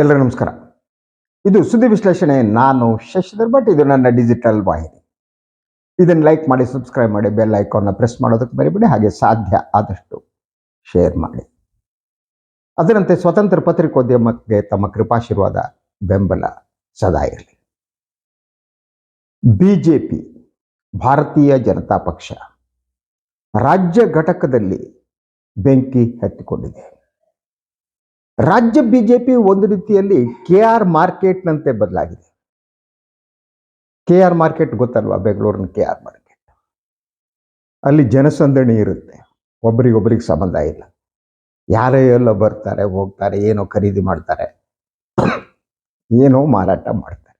ಎಲ್ಲರಿಗೂ ನಮಸ್ಕಾರ. ಇದು ಸುದ್ದಿ ವಿಶ್ಲೇಷಣೆ, ನಾನು ಶಶಿಧರ್ ಭಟ್. ಇದು ನನ್ನ ಡಿಜಿಟಲ್ ವಾಹಿನಿ. ಇದನ್ನು ಲೈಕ್ ಮಾಡಿ ಸಬ್ಸ್ಕ್ರೈಬ್ ಮಾಡಿ ಬೆಲ್ ಐಕಾನ್ನ ಪ್ರೆಸ್ ಮಾಡೋದಕ್ಕೆ ಮರಿಬೇಡಿ. ಹಾಗೆ ಸಾಧ್ಯ ಆದಷ್ಟು ಶೇರ್ ಮಾಡಿ. ಅದರಂತೆ ಸ್ವತಂತ್ರ ಪತ್ರಿಕೋದ್ಯಮಕ್ಕೆ ತಮ್ಮ ಕೃಪಾಶೀರ್ವಾದ, ಬೆಂಬಲ ಸದಾ ಇರಲಿ. ಬಿಜೆಪಿ ಭಾರತೀಯ ಜನತಾ ಪಕ್ಷ, ರಾಜ್ಯ ಘಟಕದಲ್ಲಿ ಬೆಂಕಿ ಹತ್ತಿಕೊಂಡಿದೆ. ರಾಜ್ಯ ಬಿಜೆಪಿ ಒಂದು ರೀತಿಯಲ್ಲಿ ಕೆ ಆರ್ ಮಾರ್ಕೆಟ್ನಂತೆ ಬದಲಾಗಿದೆ. ಕೆ ಆರ್ ಮಾರ್ಕೆಟ್ ಗೊತ್ತಲ್ವಾ? ಬೆಂಗಳೂರಿನ ಕೆ ಆರ್ ಮಾರ್ಕೆಟ್. ಅಲ್ಲಿ ಜನಸಂದಣಿ ಇರುತ್ತೆ. ಒಬ್ಬರಿಗೊಬ್ಬರಿಗೆ ಸಂಬಂಧ ಇಲ್ಲ. ಯಾರೇ ಎಲ್ಲ ಬರ್ತಾರೆ, ಹೋಗ್ತಾರೆ, ಏನೋ ಖರೀದಿ ಮಾಡ್ತಾರೆ, ಏನೋ ಮಾರಾಟ ಮಾಡ್ತಾರೆ.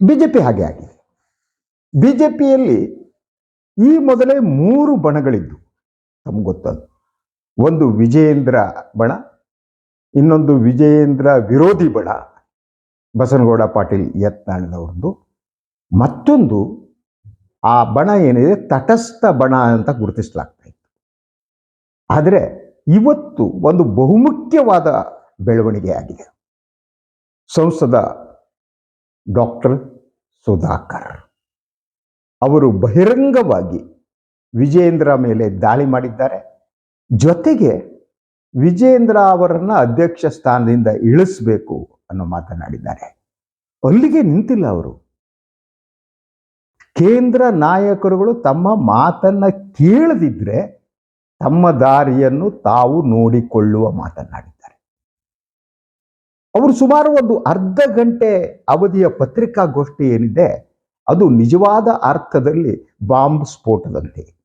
ಬಿಜೆಪಿ ಹಾಗೆ ಆಗಿದೆ. ಬಿಜೆಪಿಯಲ್ಲಿ ಈ ಮೊದಲೇ ಮೂರು ಬಣಗಳಿದ್ದು ತಮ್ಗೆ ಗೊತ್ತದು ಒಂದು ವಿಜಯೇಂದ್ರ ಬಣ ಇನ್ನೊಂದು ವಿಜಯೇಂದ್ರ ವಿರೋಧಿ ಬಣ ಬಸನಗೌಡ ಪಾಟೀಲ್ ಯತ್ನಾಳ್ನವ್ರದ್ದು. ಮತ್ತೊಂದು ಆ ಬಣ ಏನಿದೆ, ತಟಸ್ಥ ಬಣ ಅಂತ ಗುರುತಿಸಲಾಗ್ತಾ ಇತ್ತು. ಆದರೆ ಇವತ್ತು ಒಂದು ಬಹುಮುಖ್ಯವಾದ ಬೆಳವಣಿಗೆ ಆಗಿದೆ. ಸಂಸದ ಡಾಕ್ಟರ್ ಸುಧಾಕರ್ ಅವರು ಬಹಿರಂಗವಾಗಿ ವಿಜಯೇಂದ್ರ ಮೇಲೆ ದಾಳಿ ಮಾಡಿದ್ದಾರೆ. ಜೊತೆಗೆ ವಿಜೇಂದ್ರ ಅವರನ್ನ ಅಧ್ಯಕ್ಷ ಸ್ಥಾನದಿಂದ ಇಳಿಸಬೇಕು ಅನ್ನೋ ಮಾತನಾಡಿದ್ದಾರೆ. ಅಲ್ಲಿಗೆ ನಿಂತಿಲ್ಲ ಅವರು. ಕೇಂದ್ರ ನಾಯಕರುಗಳು ತಮ್ಮ ಮಾತನ್ನ ಕೇಳದಿದ್ರೆ ತಮ್ಮ ದಾರಿಯನ್ನು ತಾವು ನೋಡಿಕೊಳ್ಳುವ ಮಾತನಾಡಿದ್ದಾರೆ ಅವರು ಸುಮಾರು ಒಂದು ಅರ್ಧ ಗಂಟೆ ಅವಧಿಯ ಪತ್ರಿಕಾಗೋಷ್ಠಿ ಏನಿದೆ, ಅದು ನಿಜವಾದ ಅರ್ಥದಲ್ಲಿ ಬಾಂಬ್ ಸ್ಫೋಟದಂತೆ.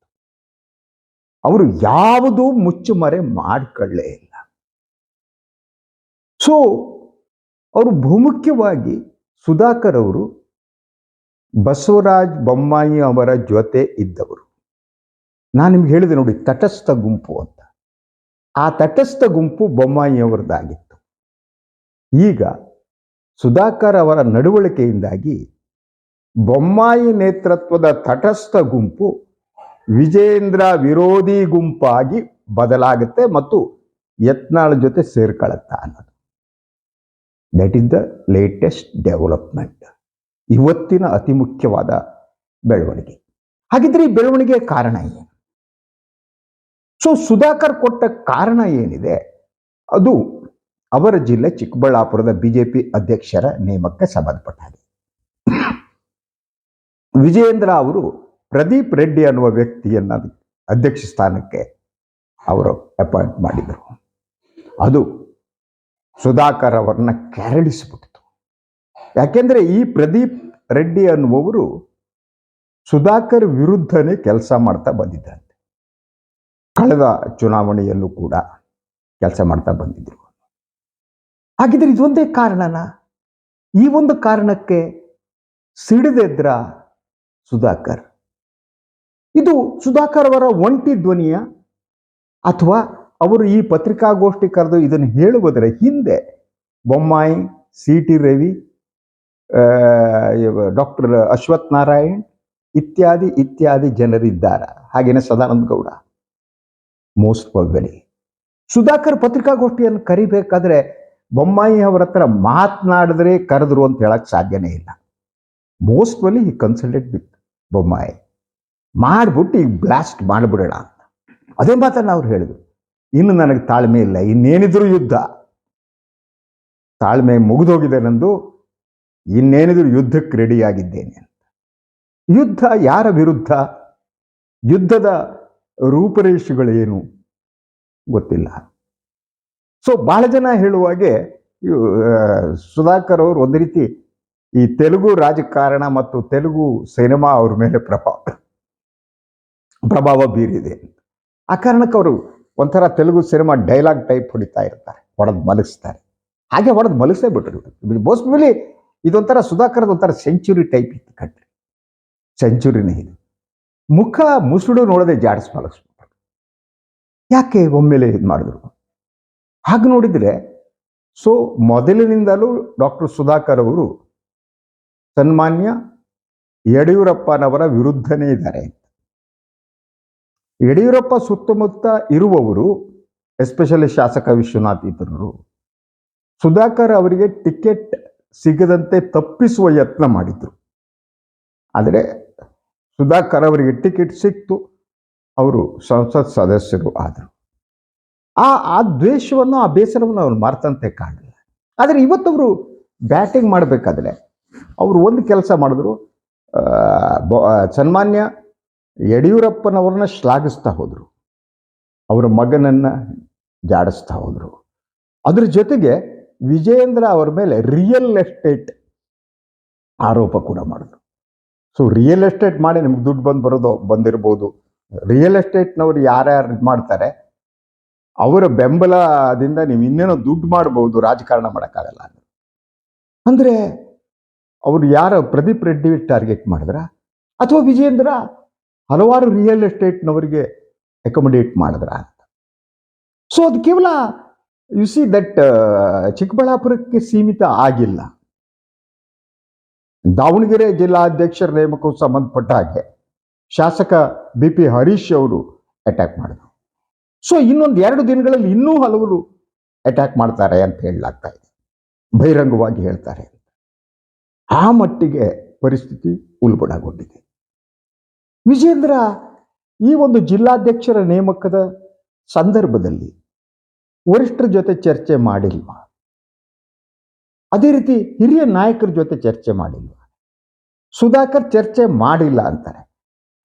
ಅವರು ಯಾವುದೂ ಮುಚ್ಚುಮರೆ ಮಾಡಿಕೊಳ್ಳೇ ಇಲ್ಲ. ಸೊ ಅವರು ಬಹುಮುಖ್ಯವಾಗಿ ಸುಧಾಕರ್ ಅವರು ಬಸವರಾಜ್ ಬೊಮ್ಮಾಯಿ ಅವರ ಜೊತೆ ಇದ್ದವರು. ನಾನು ನಿಮ್ಗೆ ಹೇಳಿದೆ ನೋಡಿ, ತಟಸ್ಥ ಗುಂಪು ಅಂತ. ಆ ತಟಸ್ಥ ಗುಂಪು ಬೊಮ್ಮಾಯಿ ಅವರದ್ದಾಗಿತ್ತು ಈಗ ಸುಧಾಕರ್ ಅವರ ನಡವಳಿಕೆಯಿಂದಾಗಿ ಬೊಮ್ಮಾಯಿ ನೇತೃತ್ವದ ತಟಸ್ಥ ಗುಂಪು ವಿಜೇಂದ್ರ ವಿರೋಧಿ ಗುಂಪಾಗಿ ಬದಲಾಗುತ್ತೆ ಮತ್ತು ಯತ್ನಾಳ ಜೊತೆ ಸೇರ್ಕೊಳ್ಳುತ್ತಾ ಅನ್ನೋದು. That is the latest development ಇವತ್ತಿನ ಅತಿ ಮುಖ್ಯವಾದ ಬೆಳವಣಿಗೆ. ಹಾಗಿದ್ರೆ ಈ ಬೆಳವಣಿಗೆ ಕಾರಣ ಏನು? ಸೊ ಸುಧಾಕರ್ ಕೊಟ್ಟ ಕಾರಣ ಏನಿದೆ? ಅದು ಅವರ ಜಿಲ್ಲೆ ಚಿಕ್ಕಬಳ್ಳಾಪುರದ ಬಿಜೆಪಿ ಅಧ್ಯಕ್ಷರ ನೇಮಕ್ಕೆ ಸಂಬಂಧಪಟ್ಟ ಹಾಗೆ. ವಿಜಯೇಂದ್ರ ಅವರು ಪ್ರದೀಪ್ ರೆಡ್ಡಿ ಅನ್ನುವ ವ್ಯಕ್ತಿಯನ್ನ ಅಧ್ಯಕ್ಷ ಸ್ಥಾನಕ್ಕೆ ಅವರು ಅಪಾಯಿಂಟ್ ಮಾಡಿದರು. ಅದು ಸುಧಾಕರ್ ಅವರನ್ನ ಕೆರಳಿಸಿಬಿಟ್ಟಿತು ಯಾಕೆಂದರೆ ಈ ಪ್ರದೀಪ್ ರೆಡ್ಡಿ ಅನ್ನುವವರು ಸುಧಾಕರ್ ವಿರುದ್ಧನೇ ಕೆಲಸ ಮಾಡ್ತಾ ಬಂದಿದ್ದಂತೆ ಕಳೆದ ಚುನಾವಣೆಯಲ್ಲೂ ಕೂಡ ಕೆಲಸ ಮಾಡ್ತಾ ಬಂದಿದ್ರು. ಹಾಗಿದ್ರೆ ಇದೊಂದೇ ಕಾರಣನಾ? ಈ ಒಂದು ಕಾರಣಕ್ಕೆ ಸಿಡಿದೆದ್ರ ಸುಧಾಕರ್? ಇದು ಸುಧಾಕರ್ ಅವರ ಒಂಟಿ ಧ್ವನಿಯ ಅಥವಾ ಅವರು ಈ ಪತ್ರಿಕಾಗೋಷ್ಠಿ ಕರೆದು ಇದನ್ನು ಹೇಳುವುದರ ಹಿಂದೆ Bommai C T Ravi doctor Ashwath Narayan ಇತ್ಯಾದಿ ಇತ್ಯಾದಿ ಜನರಿದ್ದಾರೆ. ಹಾಗೇನೆ ಸದಾನಂದ ಗೌಡ. ಮೋಸ್ಟ್ ಪ್ರಾಬಲಿ ಸುಧಾಕರ್ ಪತ್ರಿಕಾಗೋಷ್ಠಿಯನ್ನು ಕರಿಬೇಕಾದ್ರೆ ಬೊಮ್ಮಾಯಿ ಅವರ ಹತ್ರ ಮಾತನಾಡಿದ್ರೆ ಕರೆದ್ರು ಅಂತ ಹೇಳಕ್ ಸಾಧ್ಯನೇ ಇಲ್ಲ. ಮೋಸ್ಟ್ ಪಬ್ಲಿ ಈ ಕನ್ಸಲ್ಟೆಡ್ ವಿತ್ ಬೊಮ್ಮಾಯಿ. ಮಾಡ್ಬಿಟ್ಟು ಈಗ ಬ್ಲಾಸ್ಟ್ ಮಾಡಿಬಿಡೋಣ ಅಂತ. ಅದೇ ಮಾತನ್ನು ಅವ್ರು ಹೇಳಿದ್ರು. ಇನ್ನು ನನಗೆ ತಾಳ್ಮೆ ಇಲ್ಲ. ಇನ್ನೇನಿದ್ರು ಯುದ್ಧ. ತಾಳ್ಮೆ ಮುಗಿದೋಗಿದೆ ನಂದು. ಇನ್ನೇನಿದ್ರು ಯುದ್ಧಕ್ಕೆ ರೆಡಿಯಾಗಿದ್ದೇನೆ ಅಂತ. ಯುದ್ಧ ಯಾರ ವಿರುದ್ಧ? ಯುದ್ಧದ ರೂಪರೇಷೆಗಳೇನು ಗೊತ್ತಿಲ್ಲ. ಸೊ ಭಾಳ ಜನ ಹೇಳುವಾಗೆ ಸುಧಾಕರ್ ಅವರು ಒಂದು ರೀತಿ ಈ ತೆಲುಗು ರಾಜಕಾರಣ ಮತ್ತು ತೆಲುಗು ಸಿನಿಮಾ ಅವ್ರ ಮೇಲೆ ಪ್ರಭಾವ. ಪ್ರಭಾವ ಬೀರಿದೆ. ಆ ಕಾರಣಕ್ಕೆ ಅವರು ಒಂಥರ ತೆಲುಗು ಸಿನಿಮಾ ಡೈಲಾಗ್ ಟೈಪ್ ಹೊಡಿತಾ ಇರ್ತಾರೆ. ಹೊಡೆದು ಮಲಗಿಸ್ತಾರೆ. ಹಾಗೆ ಹೊಡೆದು ಮಲಗಿಸೇ ಬಿಟ್ರು ಮೋಸ್ಟ್ ಮೇಲೆ ಇದೊಂಥರ ಸುಧಾಕರದ ಒಂಥರ ಸೆಂಚುರಿ ಟೈಪ್ ಇತ್ತು ಕಟ್ರಿ ಸೆಂಚುರಿನೇ ಇದು. ಮುಖ ಮುಸುಡು ನೋಡದೆ ಜಾಡಿಸ್ ಮಲಗಿಸ್ಬಿಟ್ರು. ಯಾಕೆ ಒಮ್ಮೆಲೆ ಇದು ಮಾಡಿದ್ರು? ಹಾಗೆ ನೋಡಿದರೆ, ಸೊ ಮೊದಲಿನಿಂದಲೂ ಡಾಕ್ಟರ್ ಸುಧಾಕರ್ ಅವರು ಸನ್ಮಾನ್ಯ ಯಡಿಯೂರಪ್ಪನವರ ವಿರುದ್ಧನೇ ಇದ್ದಾರೆ. ಯಡಿಯೂರಪ್ಪ ಸುತ್ತಮುತ್ತ ಇರುವವರು ಎಸ್ಪೆಷಲಿ ಶಾಸಕ ವಿಶ್ವನಾಥ್ ಇತರರು, ಸುಧಾಕರ್ ಅವರಿಗೆ ಟಿಕೆಟ್ ಸಿಗದಂತೆ ತಪ್ಪಿಸುವ ಯತ್ನ ಮಾಡಿದರು. ಆದರೆ ಸುಧಾಕರ್ ಅವರಿಗೆ ಟಿಕೆಟ್ ಸಿಕ್ತು, ಅವರು ಸಂಸತ್ ಸದಸ್ಯರು ಆದರು. ಆ ಆ ದ್ವೇಷವನ್ನು, ಆ ಬೇಸರವನ್ನು ಅವ್ರು ಮಾರ್ತಂತೆ ಕಾಣಲಿಲ್ಲ ಆದರೆ ಇವತ್ತವರು ಬ್ಯಾಟಿಂಗ್ ಮಾಡಬೇಕಾದ್ರೆ, ಅವರು ಒಂದು ಕೆಲಸ ಮಾಡಿದ್ರು ಸನ್ಮಾನ್ಯ ಯಡಿಯೂರಪ್ಪನವ್ರನ್ನ ಶ್ಲಾಘಿಸ್ತಾ ಹೋದರು. ಅವರ ಮಗನನ್ನ ಜಾಡಿಸ್ತಾ ಹೋದರು. ಅದ್ರ ಜೊತೆಗೆ ವಿಜಯೇಂದ್ರ ಅವರ ಮೇಲೆ ರಿಯಲ್ ಎಸ್ಟೇಟ್ ಆರೋಪ ಕೂಡ ಮಾಡಿದ್ರು. ಸೊ ರಿಯಲ್ ಎಸ್ಟೇಟ್ ಮಾಡಿ ನಿಮ್ಗೆ ದುಡ್ಡು ಬಂದು ಬರೋದು, ಬಂದಿರ್ಬೋದು. ರಿಯಲ್ ಎಸ್ಟೇಟ್ನವ್ರು ಯಾರ್ಯಾರು ಇದು ಮಾಡ್ತಾರೆ, ಅವರ ಬೆಂಬಲದಿಂದ ನೀವು ಇನ್ನೇನೋ ದುಡ್ಡು ಮಾಡ್ಬೋದು, ರಾಜಕಾರಣ ಮಾಡೋಕ್ಕಾಗಲ್ಲ ಅಂದ್ರೆ, ಅವರು ಯಾರ ಪ್ರದೀಪ್ ರೆಡ್ಡಿ ಟಾರ್ಗೆಟ್ ಮಾಡಿದ್ರ? ಅಥವಾ ವಿಜೇಂದ್ರ ಹಲವಾರು ರಿಯಲ್ ಎಸ್ಟೇಟ್ನವರಿಗೆ ಅಕೊಮಡೇಟ್ ಮಾಡಿದ್ರ ಅಂತ. ಸೊ ಅದು ಕೇವಲ ಯು ಸಿ ದಟ್ ಚಿಕ್ಕಬಳ್ಳಾಪುರಕ್ಕೆ ಸೀಮಿತ ಆಗಿಲ್ಲ. ದಾವಣಗೆರೆ ಜಿಲ್ಲಾಧ್ಯಕ್ಷರ ನೇಮಕಕ್ಕೂ ಸಂಬಂಧಪಟ್ಟ ಹಾಗೆ ಶಾಸಕ ಬಿ ಪಿ ಹರೀಶ್ ಅವರು ಅಟ್ಯಾಕ್ ಮಾಡಿದ್ರು. ಸೊ ಇನ್ನೊಂದು ಎರಡು ದಿನಗಳಲ್ಲಿ ಇನ್ನೂ ಹಲವರು ಅಟ್ಯಾಕ್ ಮಾಡ್ತಾರೆ ಅಂತ ಹೇಳಲಾಗ್ತಾ ಇದೆ. ಬಹಿರಂಗವಾಗಿ ಹೇಳ್ತಾರೆ ಆ ಮಟ್ಟಿಗೆ ಪರಿಸ್ಥಿತಿ ಉಲ್ಬಣಗೊಂಡಿದೆ. ವಿಜೇಂದ್ರ ಈ ಒಂದು ಜಿಲ್ಲಾಧ್ಯಕ್ಷರ ನೇಮಕದ ಸಂದರ್ಭದಲ್ಲಿ ವರಿಷ್ಠರ ಜೊತೆ ಚರ್ಚೆ ಮಾಡಿಲ್ವಾ? ಅದೇ ರೀತಿ ಹಿರಿಯ ನಾಯಕರ ಜೊತೆ ಚರ್ಚೆ ಮಾಡಿಲ್ವ? ಸುಧಾಕರ್ ಚರ್ಚೆ ಮಾಡಿಲ್ಲ ಅಂತಾರೆ.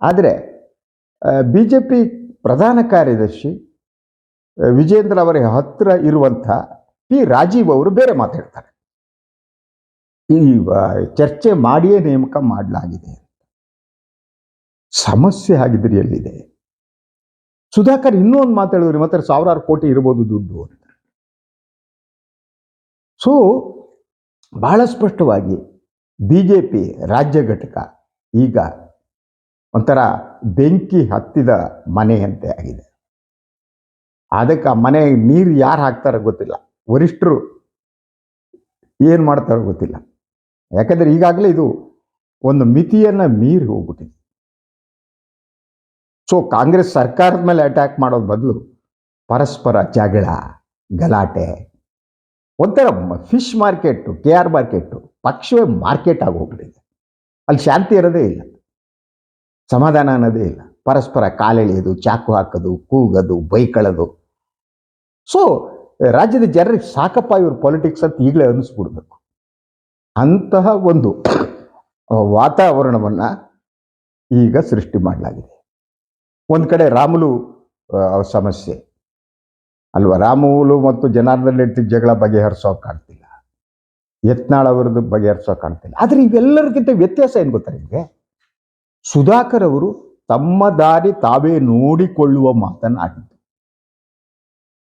ಆದರೆ ಬಿ ಜೆ ಪಿ ಪ್ರಧಾನ ಕಾರ್ಯದರ್ಶಿ ವಿಜೇಂದ್ರ ಅವರ ಹತ್ತಿರ ಇರುವಂಥ ಪಿ. ರಾಜೀವ್ ಅವರು ಬೇರೆ ಮಾತಾಡ್ತಾರೆ. ಈ ಚರ್ಚೆ ಮಾಡಿಯೇ ನೇಮಕ ಮಾಡಲಾಗಿದೆ ಸಮಸ್ಯೆ ಆಗಿದ್ರೆ ಎಲ್ಲಿದೆ? ಸುಧಾಕರ್ ಇನ್ನೂ ಒಂದು ಮಾತಾಡಿದ್ರು ಹತ್ರ ಸಾವಿರಾರು ಕೋಟಿ ಇರ್ಬೋದು ದುಡ್ಡು ಅಂತ. ಸೊ ಬಹಳ ಸ್ಪಷ್ಟವಾಗಿ ಬಿ ಜೆ ಪಿ ರಾಜ್ಯ ಘಟಕ ಈಗ ಒಂಥರ ಬೆಂಕಿ ಹತ್ತಿದ ಮನೆಯಂತೆ ಆಗಿದೆ. ಅದಕ್ಕೆ ಆ ಮನೆ ನೀರು ಯಾರು ಹಾಕ್ತಾರೋ ಗೊತ್ತಿಲ್ಲ. ವರಿಷ್ಠರು ಏನು ಮಾಡ್ತಾರೋ ಗೊತ್ತಿಲ್ಲ. ಯಾಕಂದ್ರೆ ಈಗಾಗಲೇ ಇದು ಒಂದು ಮಿತಿಯನ್ನು ಮೀರಿ ಹೋಗ್ಬಿಟ್ಟಿದೆ. ಸೊ ಕಾಂಗ್ರೆಸ್ ಸರ್ಕಾರದ ಮೇಲೆ ಅಟ್ಯಾಕ್ ಮಾಡೋದ್ ಬದಲು ಪರಸ್ಪರ ಜಗಳ, ಗಲಾಟೆ. ಒಂಥರ fish market K R market ಪಕ್ಷವೇ market ಆಗಿ ಹೋಗ್ಬಿಟ್ಟಿದೆ. ಅಲ್ಲಿ ಶಾಂತಿ ಇರೋದೇ ಇಲ್ಲ. ಸಮಾಧಾನ ಅನ್ನೋದೇ ಇಲ್ಲ. ಪರಸ್ಪರ ಕಾಲೆಳೆಯೋದು ಚಾಕು ಹಾಕೋದು, ಕೂಗೋದು ಬೈಕಳೋದು ಸೊ ರಾಜ್ಯದ ಜನರಿಗೆ ಸಾಕಪ್ಪ ಇವ್ರ ಪಾಲಿಟಿಕ್ಸ್ ಅಂತ ಈಗಲೇ ಅನ್ನಿಸ್ಬಿಡ್ಬೇಕು. ಅಂತಹ ಒಂದು ವಾತಾವರಣವನ್ನು ಈಗ ಸೃಷ್ಟಿ ಮಾಡಲಾಗಿದೆ. ಒಂದು ಕಡೆ ರಾಮುಲು ಸಮಸ್ಯೆ. ಅಲ್ವಾ? ರಾಮುಲು ಮತ್ತು ಜನಾರ್ದನ್ ರೆಡ್ಡಿ ಜಗಳ ಬಗೆಹರಿಸೋಕೆ ಕಾಣ್ತಿಲ್ಲ. ಯತ್ನಾಳ್ ಅವರದ್ದು ಬಗೆಹರಿಸೋಕೆ ಕಾಣ್ತಿಲ್ಲ. ಆದರೆ ಇವೆಲ್ಲರಿಗಿಂತ ವ್ಯತ್ಯಾಸ ಏನು ಗೊತ್ತಾ ನಿಮಗೆ? ಸುಧಾಕರ್ ಅವರು ತಮ್ಮ ದಾರಿ ತಾವೇ ನೋಡಿಕೊಳ್ಳುವ ಮಾತನ್ನು ಆಡಿದ್ದು.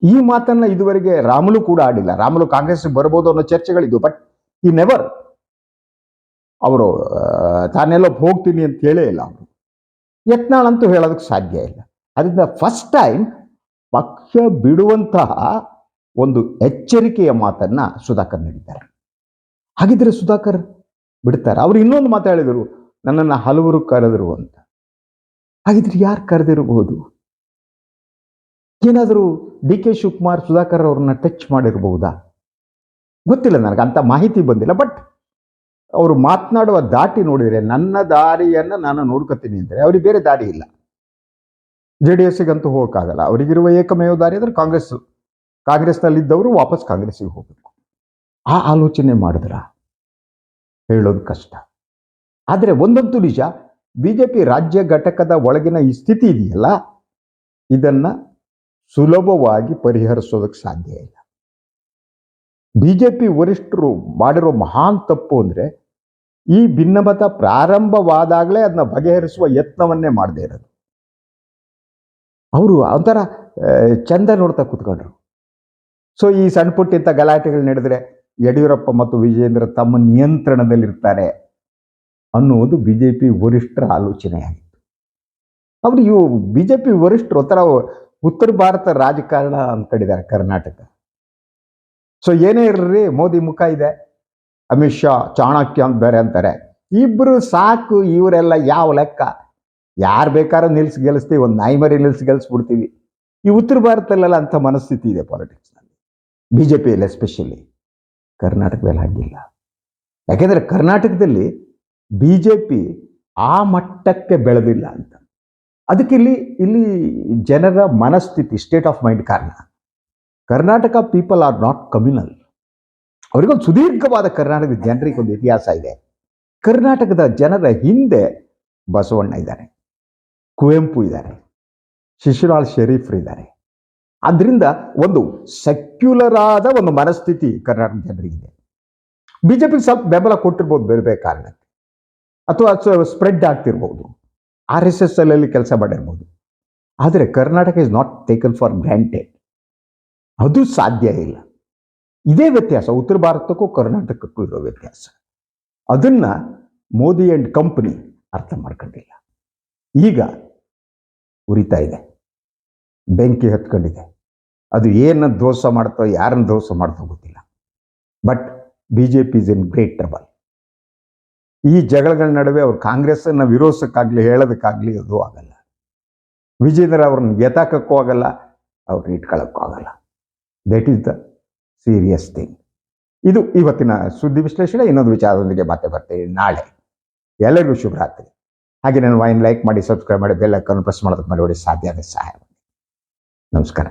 ಈ ಮಾತನ್ನ ಇದುವರೆಗೆ ರಾಮುಲು ಕೂಡ ಆಡಿಲ್ಲ. ರಾಮುಲು ಕಾಂಗ್ರೆಸ್ ಬರ್ಬೋದು ಅನ್ನೋ ಚರ್ಚೆಗಳಿದ್ವು, ಬಟ್ ಈ ನೆವರ್ ಅವರು ತಾನೆಲ್ಲ ಹೋಗ್ತೀನಿ ಅಂತ ಹೇಳೇ ಇಲ್ಲ ಅವರು. ಯತ್ನಾಳ್ ಅಂತೂ ಹೇಳೋದಕ್ಕೆ ಸಾಧ್ಯ ಇಲ್ಲ. ಅದರಿಂದ ಫಸ್ಟ್ ಟೈಮ್ ಪಕ್ಷ ಬಿಡುವಂತಹ ಒಂದು ಎಚ್ಚರಿಕೆಯ ಮಾತನ್ನ ಸುಧಾಕರ್ ನೀಡಿದ್ದಾರೆ. ಹಾಗಿದ್ರೆ ಸುಧಾಕರ್ ಬಿಡ್ತಾರೆ. ಅವರು ಇನ್ನೊಂದು ಮಾತು ಹೇಳಿದರು, ನನ್ನನ್ನು ಹಲವರು ಕರೆದರು ಅಂತ. ಹಾಗಿದ್ರೆ ಯಾರು ಕರೆದಿರಬಹುದು? ಏನಾದರೂ ಡಿ ಕೆ ಶಿವಕುಮಾರ್ ಸುಧಾಕರ್ ಅವ್ರನ್ನ ಟಚ್ ಮಾಡಿರಬಹುದಾ? ಗೊತ್ತಿಲ್ಲ ನನಗೆ, ಅಂತ ಮಾಹಿತಿ ಬಂದಿಲ್ಲ ಬಟ್ ಅವರು ಮಾತನಾಡುವ ದಾಟಿ ನೋಡಿದರೆ ನನ್ನ ದಾರಿಯನ್ನು ನಾನು ನೋಡ್ಕೊತೀನಿ ಅಂದರೆ ಅವ್ರಿಗೆ ಬೇರೆ ದಾರಿ ಇಲ್ಲ. ಜೆ ಡಿ ಎಸ್ಸಿಗಂತೂ ಹೋಗೋಕ್ಕಾಗಲ್ಲ. ಅವರಿಗಿರುವ ಏಕಮೇವ ದಾರಿ ಅಂದರೆ ಕಾಂಗ್ರೆಸ್. ಕಾಂಗ್ರೆಸ್ನಲ್ಲಿದ್ದವರು ವಾಪಸ್ ಕಾಂಗ್ರೆಸ್ಸಿಗೆ ಹೋಗಬೇಕು. ಆ ಆಲೋಚನೆ ಮಾಡಿದ್ರ? ಹೇಳೋದು ಕಷ್ಟ. ಆದರೆ ಒಂದಂತೂ ನಿಜ, ಬಿ ಜೆ ಪಿ ರಾಜ್ಯ ಘಟಕದ ಒಳಗಿನ ಈ ಸ್ಥಿತಿ ಇದೆಯಲ್ಲ? ಇದನ್ನ ಸುಲಭವಾಗಿ ಪರಿಹರಿಸೋದಕ್ಕೆ ಸಾಧ್ಯ ಇಲ್ಲ. ಬಿ ಜೆ ಪಿ ವರಿಷ್ಠರು ಮಾಡಿರೋ ಮಹಾನ್ ತಪ್ಪು ಅಂದರೆ ಈ ಭಿನ್ನಮತ ಪ್ರಾರಂಭವಾದಾಗಲೇ ಅದನ್ನ ಬಗೆಹರಿಸುವ ಯತ್ನವನ್ನೇ ಮಾಡದೇ ಇರೋದು. ಅವರು ಒಂಥರ ಚಂದ ನೋಡ್ತಾ ಕೂತ್ಕೊಂಡ್ರು. ಸೊ ಈ ಸಣ್ಣ ಪುಟ್ಟ ಇಂಥ ಗಲಾಟೆಗಳು ನಡೆದರೆ ಯಡಿಯೂರಪ್ಪ ಮತ್ತು ವಿಜೇಂದ್ರ ತಮ್ಮ ನಿಯಂತ್ರಣದಲ್ಲಿರ್ತಾರೆ ಅನ್ನುವುದು ಬಿ ಜೆ ಪಿ ವರಿಷ್ಠರ ಆಲೋಚನೆಯಾಗಿತ್ತು. ಅವರು ಇವು ಬಿ ಜೆ ಪಿ ವರಿಷ್ಠರು ಒಂಥರ ಉತ್ತರ ಭಾರತ ರಾಜಕಾರಣ ಅಂದ್ಕೊಂಡಿದ್ದಾರೆ ಕರ್ನಾಟಕ. ಸೊ ಏನೇ ಇರ್ರಿ ಮೋದಿ ಮುಖ ಇದೆ. ಅಮಿತ್ ಶಾ ಚಾಣಕ್ಯ ಅಂತ ಬೇರೆ ಅಂತಾರೆ. ಇಬ್ರು ಸಾಕು, ಇವರೆಲ್ಲ ಯಾವ ಲೆಕ್ಕ? ಯಾರು ಬೇಕಾದ್ರೂ ನಿಲ್ಸಿ ಗೆಲ್ಲಿಸ್ತೀವಿ ಒಂದು ನಾಯಿ ಮರಿ ನಿಲ್ಸಿ ಗೆಲ್ಲಿಸ್ಬಿಡ್ತೀವಿ ಈ ಉತ್ತರ ಭಾರತದಲ್ಲೆಲ್ಲ ಅಂಥ ಮನಸ್ಥಿತಿ ಇದೆ ಪಾಲಿಟಿಕ್ಸ್ನಲ್ಲಿ ಬಿ ಜೆ ಪಿಯಲ್ಲಿ ಎಸ್ಪೆಷಲಿ ಕರ್ನಾಟಕದಲ್ಲಿ ಹಾಗಿಲ್ಲ. ಯಾಕೆಂದರೆ ಕರ್ನಾಟಕದಲ್ಲಿ ಬಿ ಜೆ ಪಿ ಆ ಮಟ್ಟಕ್ಕೆ ಬೆಳೆದಿಲ್ಲ ಅಂತ. ಅದಕ್ಕೆ ಇಲ್ಲಿ ಇಲ್ಲಿ ಜನರ ಮನಸ್ಥಿತಿ ಸ್ಟೇಟ್ ಆಫ್ ಮೈಂಡ್ ಕಾರಣ. Karnataka people are not communal ಅವರಿಗೊಂದು ಸುದೀರ್ಘವಾದ ಕರ್ನಾಟಕದ ಜನರಿಗೆ ಒಂದು ಇತಿಹಾಸ ಇದೆ. ಕರ್ನಾಟಕದ ಜನರ ಹಿಂದೆ ಬಸವಣ್ಣ ಇದ್ದಾರೆ. ಕುವೆಂಪು ಇದ್ದಾರೆ. ಶಿಶುರಾಳ್ ಶರೀಫ್ರು ಇದ್ದಾರೆ. ಅದರಿಂದ ಒಂದು ಸೆಕ್ಯುಲರ್ ಆದ ಒಂದು ಮನಸ್ಥಿತಿ ಕರ್ನಾಟಕ ಜನರಿಗಿದೆ ಬಿಜೆಪಿಗೆ ಸ್ವಲ್ಪ ಬೆಂಬಲ ಕೊಟ್ಟಿರ್ಬೋದು ಬೇರೆ ಬೇರೆ ಕಾರಣಕ್ಕೆ. ಅಥವಾ ಸ್ಪ್ರೆಡ್ ಆಗ್ತಿರ್ಬೋದು. ಆರ್ ಎಸ್ ಎಸ್ ಅಲ್ಲಿ ಕೆಲಸ ಮಾಡಿರ್ಬೋದು. ಆದರೆ Karnataka is not taken for granted ಅದು ಸಾಧ್ಯ ಇಲ್ಲ. ಇದೇ ವ್ಯತ್ಯಾಸ, ಉತ್ತರ ಭಾರತಕ್ಕೂ ಕರ್ನಾಟಕಕ್ಕೂ ಇರೋ ವ್ಯತ್ಯಾಸ. ಅದನ್ನ ಮೋದಿ ಅಂಡ್ ಕಂಪನಿ ಅರ್ಥ ಮಾಡ್ಕೊಂಡಿಲ್ಲ. ಈಗ ಉರಿತಾ ಇದೆ. ಬೆಂಕಿ ಹತ್ಕೊಂಡಿದೆ. ಅದು ಏನು ದೋಷ ಮಾಡ್ತೋ, ಯಾರನ್ನ ದೋಷ ಮಾಡ್ತೋ ಗೊತ್ತಿಲ್ಲ. But B J P is in great trouble ಈ ಜಗಳಗಳ ನಡುವೆ ಅವ್ರು ಕಾಂಗ್ರೆಸ್ಸನ್ನು ವಿರೋಧಕ್ಕಾಗ್ಲಿ ಹೇಳೋದಕ್ಕಾಗ್ಲಿ ಅದು ಆಗಲ್ಲ. ವಿಜೇಂದ್ರ ಅವ್ರನ್ನ ಎತ್ತಾಕಕ್ಕೂ ಆಗಲ್ಲ, ಅವ್ರನ್ನ ಇಟ್ಕೊಳ್ಳೋಕ್ಕೂ ಆಗಲ್ಲ. That is the serious thing ಇದು ಇವತ್ತಿನ ಸುದ್ದಿ ವಿಶ್ಲೇಷಣೆ, ಇನ್ನೊಂದು ವಿಚಾರದೊಂದಿಗೆ ಮಾತೆ ಬರ್ತೀವಿ ನಾಳೆ. ಎಲ್ಲರಿಗೂ ಶುಭರಾತ್ರಿ ಹಾಗೆ ನನ್ನ ವೈನ್ ಲೈಕ್ ಮಾಡಿ, ಸಬ್ಸ್ಕ್ರೈಬ್ ಮಾಡಿ ಬೆಲ್ಲಕ್ಕನ್ನು ಪ್ರೆಸ್ ಮಾಡೋದಕ್ಕೆ ಮಾಡಿ ಸಾಧ್ಯ ಸಹಾಯ ನಮಸ್ಕಾರ.